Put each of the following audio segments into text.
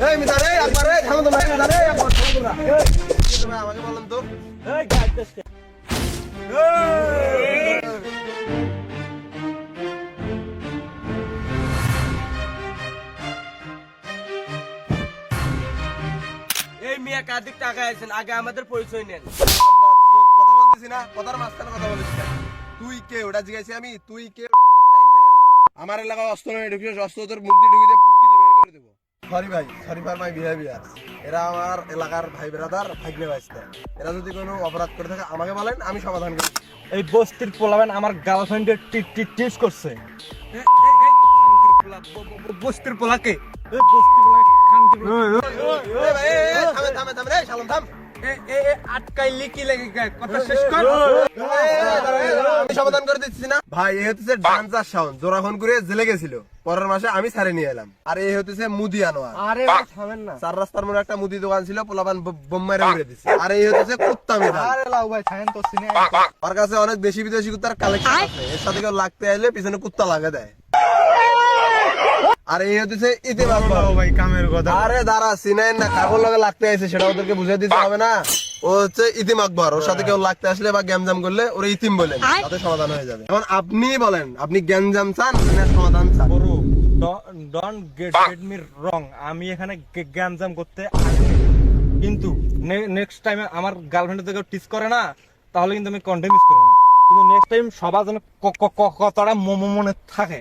এই মিতার এই একবার এই থামো তোমরা মিতার এই একবার থামো তোমরা এই কি আমাকে বলেন তো এই গাড়ি দেশকে এই মিয়া কার্তিক টাকা আছেন? আগে আমাদের পরিচয় নেন। কথা বলতেছি না কথার মাঝখানে কথা বলিস তুই কে? ওটা জিজ্ঞাসি আমি তুই কে? আমার। এলাকায় অস্ত্র নেই ঢুকিস অস্ত্র তোর মুখ দিয়ে পুটকি দিয়ে বের করে দেবো সরি ভাই সরি ফর মাই বিহেভিয়ার এরা আমার এলাকার ভাই ব্রাদার ভাগ্নে বাঁচতে এরা যদি কোনো অপরাধ করে থাকে আমাকে বলেন আমি সমাধান করি এই বস্তির পোলাবেন আমার গার্লফ্রেন্ডের টিস করছে বস্তির পোলাকে বস্তির পোলা খান্তি এই ভাই, এই, এই, থামে থামে থামে এই শালম থাম আটকাইলি কি লাগে কথা শেষ কর সমাধান করে দিচ্ছি না। ভাই এ হচ্ছে ডান্সার জোরাখন করে জেলে গেছিল। পরের মাসে আমি ছাড়ে নিয়ে এলাম। আর এই হচ্ছে মুদি আনোয়ার। আরে ভাই থামেন না। চার রাস্তার মোড়ে একটা মুদি দোকান ছিল বোম্বাইরে দিচ্ছে আর এই হচ্ছে কুত্তা মেধা আরে লাউ ভাই তো সিনে ওর কাছে অনেক দেশি বিদেশি কুত্তার কালেকশন আছে। এর সাথে কেউ লাগতে আইলে পিছনে কুত্তা লাগা দেয়। আর এই ভাই কামের কথা আরে দাঁড়া সিনাইন না কাগজ লগে লাগতে আইছে সেটা ওদেরকে বুঝিয়ে দিতে হবে না। ও হচ্ছে ইতিম আকবর ওর সাথে কেউ লাগতে আসলে বা গ্যামজাম করলে ওরা ইতিম বলেন তাতে সমাধান হয়ে যাবে। এখন আপনি বলেন আপনি গ্যামজাম চান না সমাধান চান? বড় don't get get me wrong আমি এখানে গ্যামজাম করতে কিন্তু নেক্সট টাইম আমার গার্লফ্রেন্ড থেকে টিস করে না তাহলে কিন্তু আমি কন্টেন্ট মিস করব না। কিন্তু নেক্সট টাইম সবার যেন ক- ক- ক- কতটা মম মনে থাকে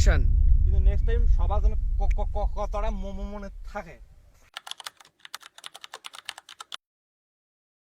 অ্যাকশন কিন্তু নেক্সট টাইম সবার যেন কতটা মনে থাকে।